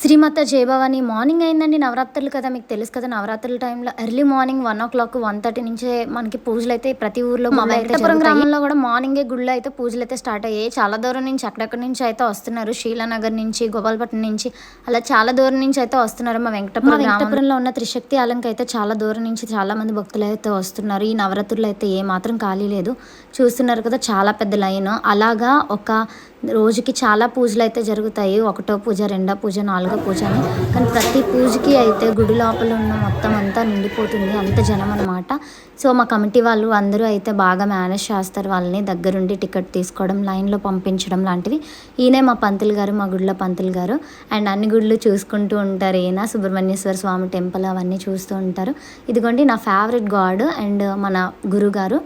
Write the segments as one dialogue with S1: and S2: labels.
S1: Srimata Jayabhavani morning అయిందండి నవరాత్రులు కదా మీకు తెలుసు కదా నవరాత్రుల టైంలో early morning one o'clock one thirty నుంచే మనకి పూజలు అయితే ప్రతి ఊర్లో మా వెంకటపురం గ్రామంలో కూడా మార్నింగే గుళ్ళు అయితే పూజలు అయితే స్టార్ట్ అయ్యాయి. చాలా దూరం నుంచి అక్కడక్కడి నుంచి అయితే వస్తున్నారు. శీలానగర్ నుంచి గోపాలపట్నం నుంచి అలా చాలా దూరం నుంచి అయితే వస్తున్నారు మా వెంకటపురం వెంకటపురంలో ఉన్న త్రిశక్తి ఆలయంకి అయితే చాలా దూరం నుంచి చాలా మంది భక్తులు అయితే వస్తున్నారు. ఈ నవరాత్రులు అయితే ఏ మాత్రం ఖాళీ లేదు. చూస్తున్నారు కదా చాలా పెద్ద లైన్. అలాగా ఒక రోజుకి చాలా పూజలు అయితే జరుగుతాయి. ఒకటో పూజ రెండో పూజ నాలుగో పూజ అని. కానీ ప్రతి పూజకి అయితే గుడి లోపల ఉన్న మొత్తం అంతా నిండిపోతుంది. అంత జనం అనమాట సో మా కమిటీ వాళ్ళు అందరూ అయితే బాగా మేనేజ్ చేస్తారు. వాళ్ళని దగ్గరుండి టికెట్ తీసుకోవడం లైన్లో పంపించడం లాంటివి. ఈయనే మా పంతులు గారు మా గుడిలో పంతులు గారు. అండ్ అన్ని గుళ్ళు చూసుకుంటూ ఉంటారు ఈయన. సుబ్రహ్మణ్యేశ్వర స్వామి టెంపుల్ అవన్నీ చూస్తూ ఉంటారు. ఇదిగోండి నా ఫేవరెట్ గాడ్ అండ్ మన గురుగారు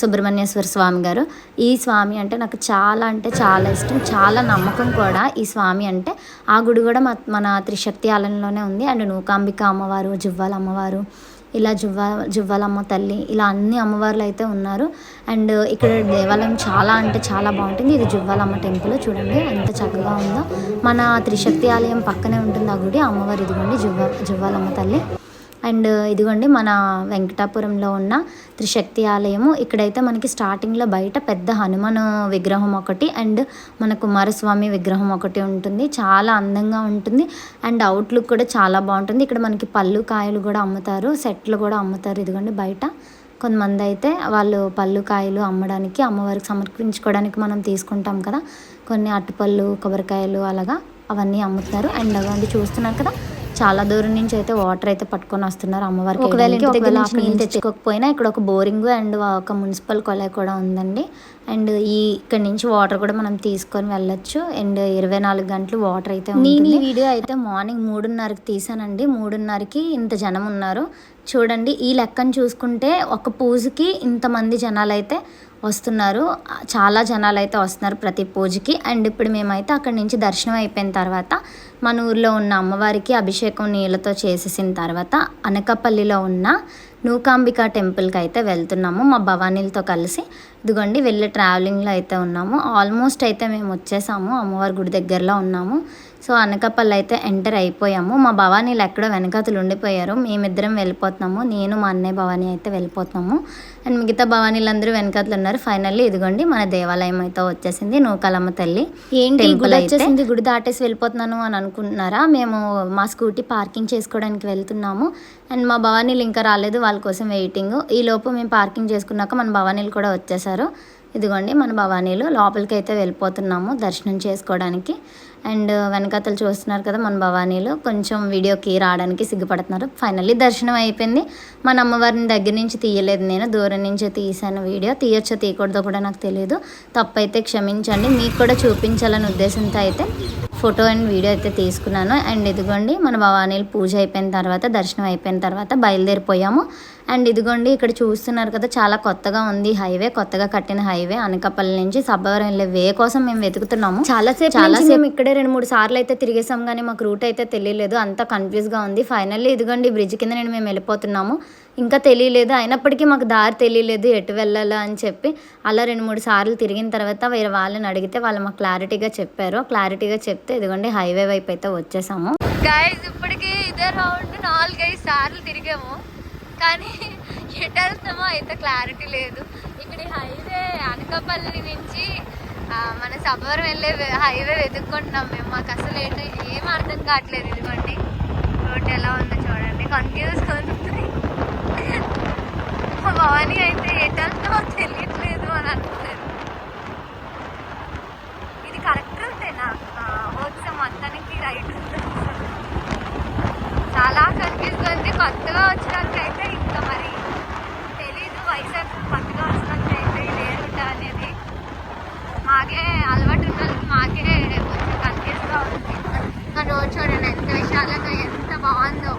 S1: సుబ్రహ్మణ్యేశ్వర స్వామి గారు. ఈ స్వామి అంటే నాకు చాలా అంటే చాలా ఇష్టం చాలా నమ్మకం కూడా ఈ స్వామి అంటే. ఆ గుడి కూడా మన త్రిశక్తి ఆలయంలోనే ఉంది. అండ్ నూకాంబిక అమ్మవారు జువ్వాల అమ్మవారు ఇలా జువ్వ జువ్వాలమ్మ తల్లి ఇలా అన్ని అమ్మవార్లు అయితే ఉన్నారు. అండ్ ఇక్కడ దేవాలయం చాలా అంటే చాలా బాగుంటుంది. ఇది జువ్వాలమ్మ టెంపుల్ చూడండి ఎంత చక్కగా ఉందో. మన త్రిశక్తి ఆలయం పక్కనే ఉంటుంది ఆ గుడి. అమ్మవారు ఇదిగోండి జువ్వ జువ్వాలమ్మ తల్లి. అండ్ ఇదిగోండి మన వెంకటాపురంలో ఉన్న త్రిశక్తి ఆలయము. ఇక్కడైతే మనకి స్టార్టింగ్లో బయట పెద్ద హనుమాన్ విగ్రహం ఒకటి అండ్ మన కుమారస్వామి విగ్రహం ఒకటి ఉంటుంది. చాలా అందంగా ఉంటుంది. అండ్ అవుట్లుక్ కూడా చాలా బాగుంటుంది. ఇక్కడ మనకి పళ్ళు కాయలు కూడా అమ్ముతారు. సెట్లు కూడా అమ్ముతారు ఇదిగోండి బయట. కొంతమంది అయితే వాళ్ళు పళ్ళు కాయలు అమ్మడానికి అమ్మవారికి సమర్పించుకోవడానికి మనం తీసుకుంటాం కదా. కొన్ని అట్టుపళ్ళు కొబ్బరికాయలు అలాగా అవన్నీ అమ్ముతారు. అండ్ అవన్నీ చూస్తున్నారు కదా చాలా దూరం నుంచి అయితే వాటర్ అయితే పట్టుకొని వస్తున్నారు అమ్మవారికి ఒకవేళ ఇంటి దగ్గర నుంచి నీళ్ళు తెచ్చుకోకపోయినా ఇక్కడ ఒక బోరింగ్ అండ్ ఒక మున్సిపల్ కొలాయి కూడా ఉందండి. అండ్ ఈ ఇక్కడ నుంచి వాటర్ కూడా మనం తీసుకొని వెళ్ళొచ్చు. అండ్ ఇరవై నాలుగు గంటలు వాటర్ అయితే నేను ఈ వీడియో అయితే మార్నింగ్ మూడున్నరకి తీసానండి. మూడున్నరకి ఇంత జనం ఉన్నారు. చూడండి ఈ లెక్కను చూసుకుంటే ఒక పూజకి ఇంతమంది జనాలు అయితే వస్తున్నారు. చాలా జనాలు అయితే వస్తున్నారు ప్రతి పూజకి. అండ్ ఇప్పుడు మేమైతే అక్కడి నుంచి దర్శనం అయిపోయిన తర్వాత మన ఊర్లో ఉన్న అమ్మవారికి అభిషేకం నీళ్ళతో చేసేసిన తర్వాత అనకపల్లిలో ఉన్న నూకాంబిక టెంపుల్కి అయితే వెళ్తున్నాము. మా భవానీలతో కలిసి ఇదిగోండి వెళ్ళే ట్రావెలింగ్లో అయితే ఉన్నాము. ఆల్మోస్ట్ అయితే మేము వచ్చేసాము. అమ్మవారి గుడి దగ్గరలో ఉన్నాము. సో అనకాపల్లి అయితే ఎంటర్ అయిపోయాము. మా భవానీలు ఎక్కడో వెనకాతలు ఉండిపోయారు. మేమిద్దరం వెళ్ళిపోతున్నాము. నేను మా అన్నయ్య భవానీ అయితే వెళ్ళిపోతున్నాము. అండ్ మిగతా భవానీలందరూ వెనకాతలు ఉన్నారు. ఫైనల్లీ ఇదిగోండి మన దేవాలయం అయితే వచ్చేసింది. నూకాలమ్మ తల్లి ఏంటి గుడి వచ్చేసింది? గుడి దాటేసి వెళ్ళిపోతున్నాను అని అనుకుంటున్నారా? మేము మా స్కూటీ పార్కింగ్ చేసుకోవడానికి వెళ్తున్నాము. అండ్ మా భవానీలు ఇంకా రాలేదు వాళ్ళ కోసం వెయిటింగ్ ఈ లోపు మేము పార్కింగ్ చేసుకున్నాక మన భవానీలు కూడా వచ్చేసారు. ఇదిగోండి మన భవానీలు లోపలికి అయితే వెళ్ళిపోతున్నాము దర్శనం చేసుకోవడానికి. అండ్ వెనకతలు చూస్తున్నారు కదా మన భవానీలు. కొంచెం వీడియోకి రావడానికి సిగ్గుపడుతున్నారు. ఫైనల్లీ దర్శనం అయిపోయింది. మన అమ్మవారిని దగ్గర నుంచి తీయలేదు నేను. దూరం నుంచి తీసాను వీడియో. తీయొచ్చో తీయకూడదో కూడా నాకు తెలియదు తప్పైతే క్షమించండి. మీకు కూడా చూపించాలనే ఉద్దేశంతో అయితే ఫోటో అండ్ వీడియో అయితే తీసుకున్నాను. అండ్ ఇదిగోండి మన భవానీలు పూజ అయిపోయిన తర్వాత దర్శనం అయిపోయిన తర్వాత బయలుదేరిపోయాము. అండ్ ఇదిగోండి ఇక్కడ చూస్తున్నారు కదా చాలా కొత్తగా ఉంది హైవే. కొత్తగా కట్టిన హైవే. అనకాపల్లి నుంచి సబ్బవరం వెళ్ళే వే కోసం మేము వెతుకుతున్నాము. చాలా సేపు చాలా సేపు ఇక్కడే రెండు మూడు సార్లు అయితే తిరిగేసాం కానీ మాకు రూట్ అయితే తెలియలేదు. అంత కన్ఫ్యూజ్గా ఉంది. ఫైనల్లీ ఇదిగోండి బ్రిడ్జ్ కింద నేను మేము వెళ్ళిపోతున్నాము. ఇంకా తెలియలేదు. అయినప్పటికీ మాకు దారి తెలియలేదు ఎటు వెళ్ళాలా అని చెప్పి. అలా రెండు మూడు సార్లు తిరిగిన తర్వాత వేరే వాళ్ళని అడిగితే వాళ్ళు మాకు క్లారిటీగా చెప్పారు. క్లారిటీగా చెప్తే ఇదిగోండి హైవే వైపు అయితే వచ్చేసాము.
S2: గైజ్ ఇప్పటికి ఇదే రౌండ్ నాలుగైదు సార్లు తిరిగాము. కానీ ఎటు వెళ్తామో అయితే క్లారిటీ లేదు. ఇక్కడ హైవే అనకాపల్లి నుంచి మన సబ్బవరం వెళ్ళే హైవే వెతుక్కుంటున్నాం మేము. మాకు అసలు ఏంటో ఏం అర్థం కావట్లేదు ఇదిగోండి. రోడ్ ఎలా ఉందో చూడండి. కన్ఫ్యూజ్ అవుతుంది భవానీ అయితే ఎటు తెలియట్లేదు అని అనుకోలేదు ఇది కరెక్ట్ ఉంటేనా వచ్చే మొత్తానికి రైట్ చాలా కన్ఫ్యూజ్ ఉంది. కొత్తగా వచ్చినాకైతే ఇంకా మరి తెలీదు వైజాగ్ కొత్తగా వచ్చినాకైతే ఇదే రూట్ అనేది మాకే అలవాటు ఉండాలి మాకే కొంచెం కనిపిస్తూ ఉంది. ఆ రోడ్ చూడండి ఎంత విశాలంగా ఎంత బాగుందో.